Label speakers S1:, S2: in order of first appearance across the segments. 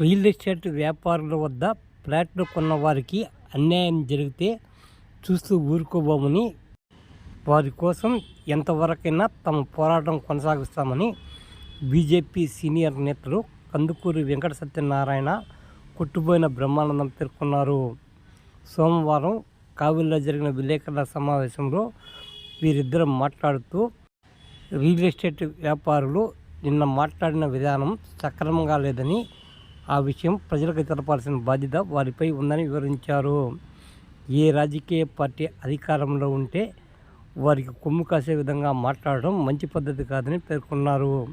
S1: Real estate వ్యాపారుల వద్ద ఫ్లాట్లు కొన్న వారికి అన్యాయం జరిగితే చూస్తూ ఊరుకోబోమని వారి కోసం ఎంతవరకైనా తమ పోరాటం కొనసాగిస్తామని బీజేపీ సీనియర్ నేతలు కందుకూరి వెంకట సత్యనారాయణ కొట్టుబోయిన బ్రహ్మానందం పేర్కొన్నారు. సోమవారం కావిల్లో జరిగిన విలేకరుల సమావేశంలో వీరిద్దరు మాట్లాడుతూ రియల్ ఎస్టేట్ వ్యాపారులు నిన్న మాట్లాడిన విధానం సక్రమంగా లేదని ఆ విషయం ప్రజలకు తెలపాల్సిన బాధ్యత వారిపై ఉందని వివరించారు. ఏ రాజకీయ పార్టీ అధికారంలో ఉంటే వారికి కొమ్ము కాసే విధంగా మాట్లాడడం మంచి పద్ధతి కాదని పేర్కొన్నారు.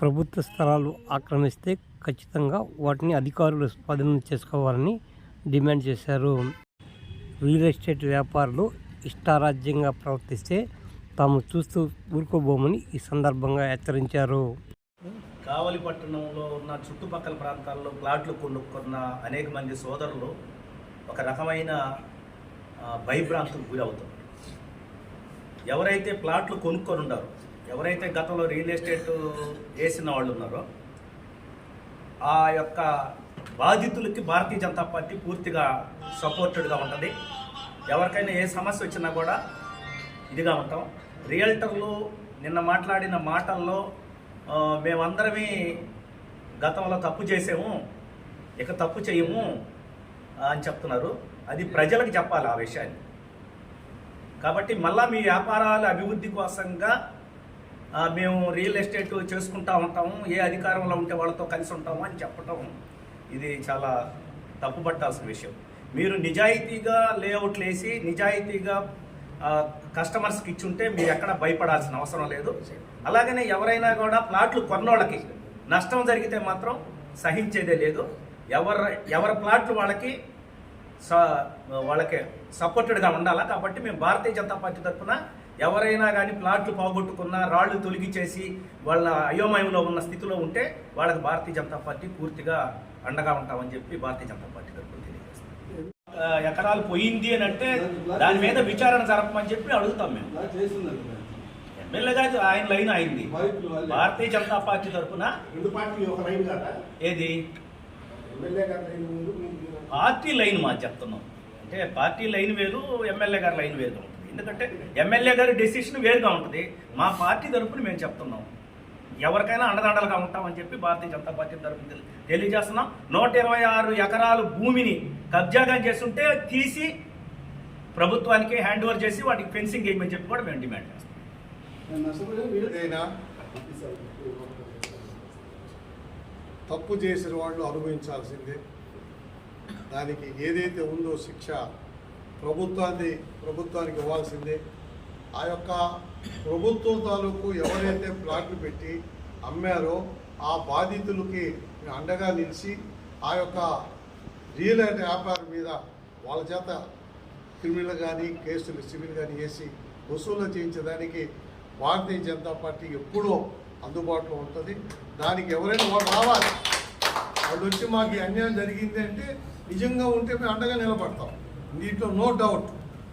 S1: ప్రభుత్వ స్థలాలు ఆక్రమిస్తే ఖచ్చితంగా వాటిని అధికారులు స్వాధీనం చేసుకోవాలని డిమాండ్ చేశారు. రియల్ ఎస్టేట్ వ్యాపారులు ఇష్టారాజ్యంగా ప్రవర్తిస్తే తాము చూస్తూ ఊరుకోబోమని ఈ సందర్భంగా హెచ్చరించారు.
S2: కావలి పట్టణంలో ఉన్న చుట్టుపక్కల ప్రాంతాల్లో ప్లాట్లు కొనుక్కున్న అనేక మంది సోదరులు ఒక రకమైన భయభ్రాంతులకు గురవుతారు. ఎవరైతే ప్లాట్లు కొనుక్కొని ఉన్నారో ఎవరైతే గతంలో రియల్ ఎస్టేట్ వేసిన వాళ్ళు ఉన్నారో ఆ యొక్క బాధితులకి భారతీయ జనతా పార్టీ పూర్తిగా సపోర్టెడ్గా ఉంటుంది. ఎవరికైనా ఏ సమస్య వచ్చినా కూడా ఇదిగా ఉంటాం. రియల్టర్లు నిన్న మాట్లాడిన మాటల్లో మేమందరమే గతంలో తప్పు చేసాము ఇక తప్పు చేయము అని చెప్తున్నారు. అది ప్రజలకు చెప్పాలి ఆ విషయాన్ని. కాబట్టి మళ్ళా మీ వ్యాపారాల అభివృద్ధి కోసంగా మేము రియల్ ఎస్టేట్ చేసుకుంటా ఉంటాము ఏ అధికారంలో ఉంటే వాళ్ళతో కలిసి ఉంటాము అని చెప్పటం ఇది చాలా తప్పుపట్టాల్సిన విషయం. మీరు నిజాయితీగా లేఅవుట్లు వేసి నిజాయితీగా కస్టమర్స్కి ఇచ్చుంటే మీరు ఎక్కడ భయపడాల్సిన అవసరం లేదు. అలాగనే ఎవరైనా కూడా ప్లాట్లు కొన్నోళ్ళకి నష్టం జరిగితే మాత్రం సహించేదే లేదు. ఎవరు ఎవరి ప్లాట్లు వాళ్ళకి స- వాళ్ళకి సపోర్టెడ్గా ఉండాలా? కాబట్టి మేము భారతీయ జనతా పార్టీ తరఫున ఎవరైనా కానీ ప్లాట్లు పోగొట్టుకున్న రాళ్ళు తొలగిచేసి వాళ్ళ అయోమయంలో ఉన్న స్థితిలో ఉంటే వాళ్ళకి భారతీయ జనతా పార్టీ పూర్తిగా అండగా ఉంటామని చెప్పి భారతీయ జనతా పార్టీ తరఫున ఎకరాలు పోయింది అని అంటే దాని మీద విచారణ జరపమని చెప్పి అడుగుతాం మేము. ఎమ్మెల్యే గారు ఆయన లైన్ అయింది. భారతీయ జనతా పార్టీ తరఫున ఏది? పార్టీ లైన్ మా చెప్తున్నాం. అంటే పార్టీ లైన్ వేరు ఎమ్మెల్యే గారి లైన్ వేరుగా ఉంటుంది ఎందుకంటే ఎమ్మెల్యే గారి డెసిషన్ వేరుగా ఉంటుంది. మా పార్టీ తరపున మేము చెప్తున్నాం. ఎవరికైనా అండదండలుగా ఉంటామని చెప్పి భారతీయ జనతా పార్టీ తరఫున తెలియజేస్తున్నాం. నూట ఇరవై ఆరు ఎకరాలు భూమిని కబ్జాగా చేస్తుంటే తీసి ప్రభుత్వానికి హ్యాండ్ ఓవర్ చేసి వాటికి ఫెన్సింగ్ వేయమని చెప్పి కూడా మేము డిమాండ్ చేస్తాం.
S3: తప్పు చేసిన వాళ్ళు అనుభవించాల్సిందే. దానికి ఏదైతే ఉందో శిక్ష ప్రభుత్వాన్ని ప్రభుత్వానికి ఇవ్వాల్సిందే. ఆ యొక్క ప్రభుత్వం తాలూకు ఎవరైతే ప్లాట్లు పెట్టి అమ్మారో ఆ బాధితులకి అండగా నిలిచి ఆ యొక్క రియల్ ఎస్టేట్ వ్యాపారం మీద వాళ్ళ చేత క్రిమినల్ కానీ కేసులు సివిల్ కానీ వేసి వసూలు చేయించడానికి భారతీయ జనతా పార్టీ ఎప్పుడూ అందుబాటులో ఉంటుంది. దానికి ఎవరైనా వాళ్ళు రావాలి. వాళ్ళు వచ్చి మాకు అన్యాయం జరిగింది అంటే నిజంగా ఉంటే మేము అండగా నిలబడతాం. దీంట్లో నో డౌట్.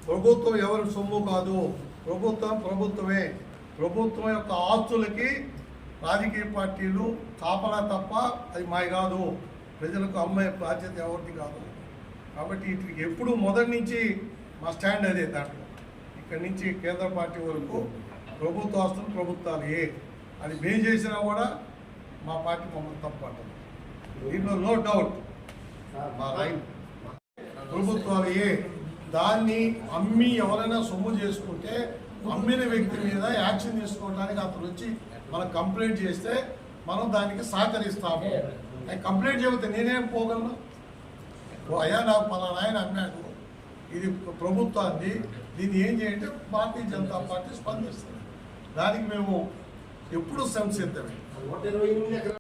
S3: ప్రభుత్వం ఎవరి సొమ్ము కాదు. ప్రభుత్వం ప్రభుత్వమే. ప్రభుత్వం యొక్క ఆస్తులకి రాజకీయ పార్టీలు కాపలా తప్ప అది మాయ కాదు. ప్రజలకు అమ్మే బాధ్యత ఎవరిది కాదు. కాబట్టి వీటికి ఎప్పుడు మొదటి నుంచి మా స్టాండ్ అదే దాంట్లో. ఇక్కడి నుంచి కేంద్ర పార్టీ వరకు ప్రభుత్వ ఆస్తులు ప్రభుత్వాలు ఏ. అని మేము చేసినా కూడా మా పార్టీ మమ్మల్ని తప్పంటుంది దీంట్లో నో డౌట్. మా రైట్. ప్రభుత్వాలు ఏ. దాన్ని అమ్మి ఎవరైనా సొమ్ము చేసుకుంటే అమ్మిన వ్యక్తి మీద యాక్షన్ తీసుకోవడానికి అతను వచ్చి మనం కంప్లైంట్ చేస్తే మనం దానికి సహకరిస్తాము. కంప్లైంట్ చెబితే నేనేం పోగలను? ఓ అయ్యా నాకు పలానా ఆయన అమ్మాడు. ఇది ప్రభుత్వాన్ని దీన్ని ఏం చేయంటే భారతీయ జనతా పార్టీ స్పందిస్తుంది. దానికి మేము ఎప్పుడు సంసిద్ధమే.